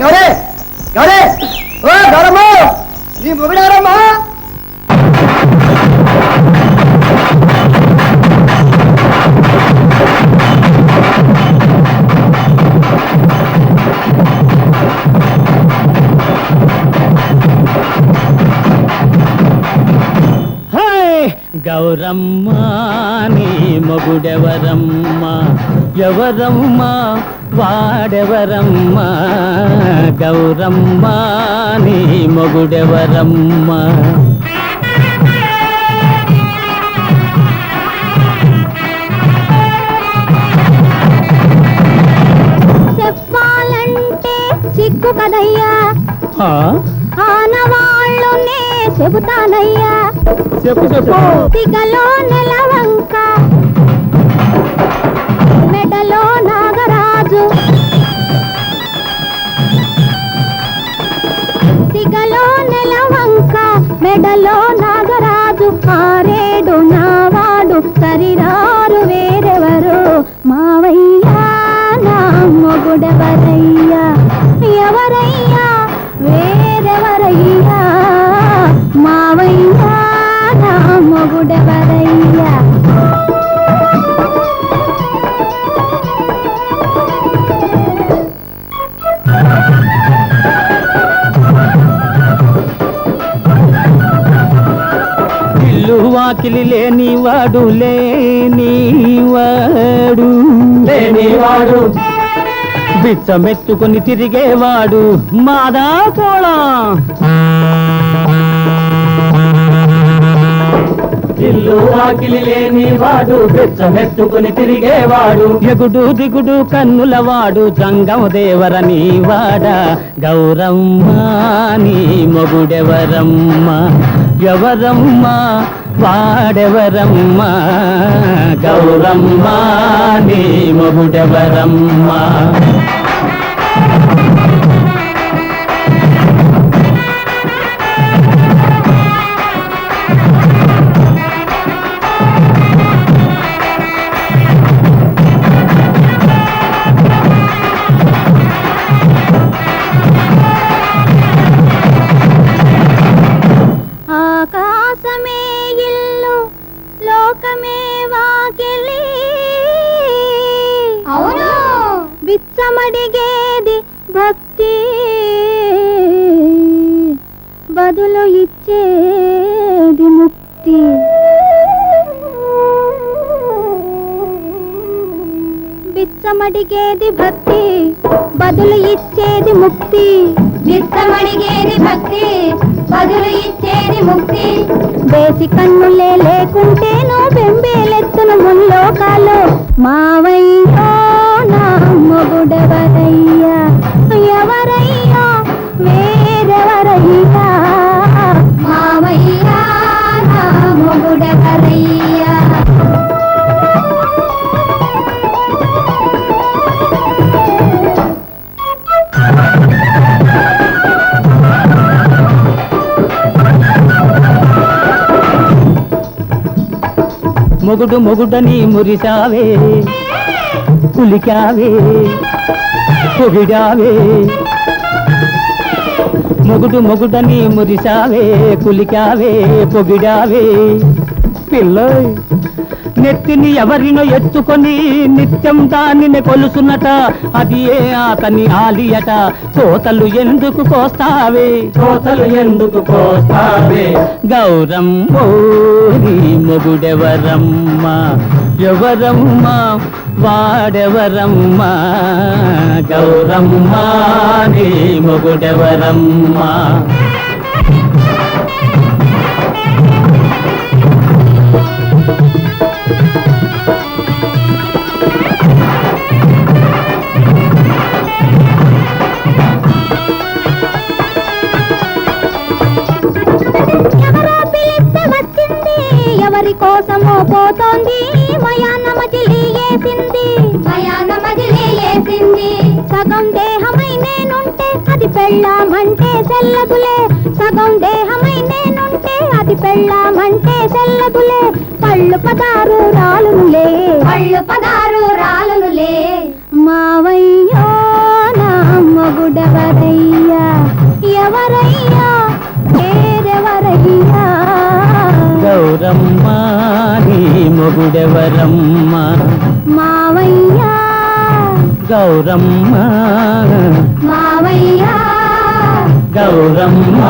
గౌరే గౌరే ఓ గౌరమ్మ! నీ మొగుడారమ్మా గౌరమ్మ నీ మొగుడెవరమ్మ? ఎవరమ్మ? వాడెవరమ్మ? గౌరమ్మ నీ మొగుడెవరమ్మ? చెప్పాలంటే సిగ్గు కదయ్యా. ఆ? ఆనవాళ్ళునే చెబుతానయ్యా. చెప్పు చెప్పు. సిగలో నెలవంక మెడలో నాగరాజు. సిగలో నెలవంక మెడలో నాగరాజు. ఆరేడు ఇల్లు వాకిలి లేనివాడు లేనివాడు లేనివాడు బిచ్చమెత్తుకుని తిరిగేవాడు మాదా పోళం ఇల్లు వాకిలి లేనివాడు బిచ్చమెత్తుకుని తిరిగేవాడు. ఎగుడు దిగుడు కన్నులవాడు జంగం దేవరని వాడ. గౌరమ్మ నీ మొగుడెవరమ్మ? ఎవరమ్మ? వాడెవరమ్మ గౌరమ్మ నీ మొగుడెవరమ్మా? బిచ్చమడిగేది భక్తి. బదులు ఇచ్చేది ముక్తి. బిచ్చమడిగేది భక్తి బదులు ఇచ్చేది ముక్తి. బిచ్చమడిగేది భక్తి బదులు ఇచ్చేది ముక్తి. దేశి కన్నులే లేకుంటేను బెంబేలెత్తును ముల్లోకాలు మావయ్యో మొగుడెవరయ్యా. ఎవరయ్యా? వేరెవరయ్యా? మావయ్యా నా మొగుడెవరయ్యా. మొగుడు మొగుడని మురిసావే కులికావే పొగిడావే. మొగుడు మొగుడని మురిసావే కులికావే పొగిడావే. పిల్లోయ్ నెత్తిని ఎవరినో ఎత్తుకొని నిత్యం దానిని కొలుసునట. అది ఏ అతని ఆలియట కోతలు ఎందుకు కోస్తావే? కోతలు ఎందుకు కోస్తావే? గౌరమ్మో మొగుడెవరమ్మ? ఎవరమ్మ? వాడెవరమ్మ? గౌరమ్మ నీ మొగుడెవరమ్మ? కోసమో పోతోంది మయాన మజిలీ మయాన సగం దేహమై నేనుంటే అది పెళ్ళామంటే సెల్లదులే సగం దేహమై నేనుంటే అది పెళ్ళామంటే సెల్లదులే పళ్ళు పదారు రాలునులే. పళ్ళు పదారు మొగుడెవరమ్మ మావయ్య. గౌరమ్మ. మావయ్య. గౌరమ్మ.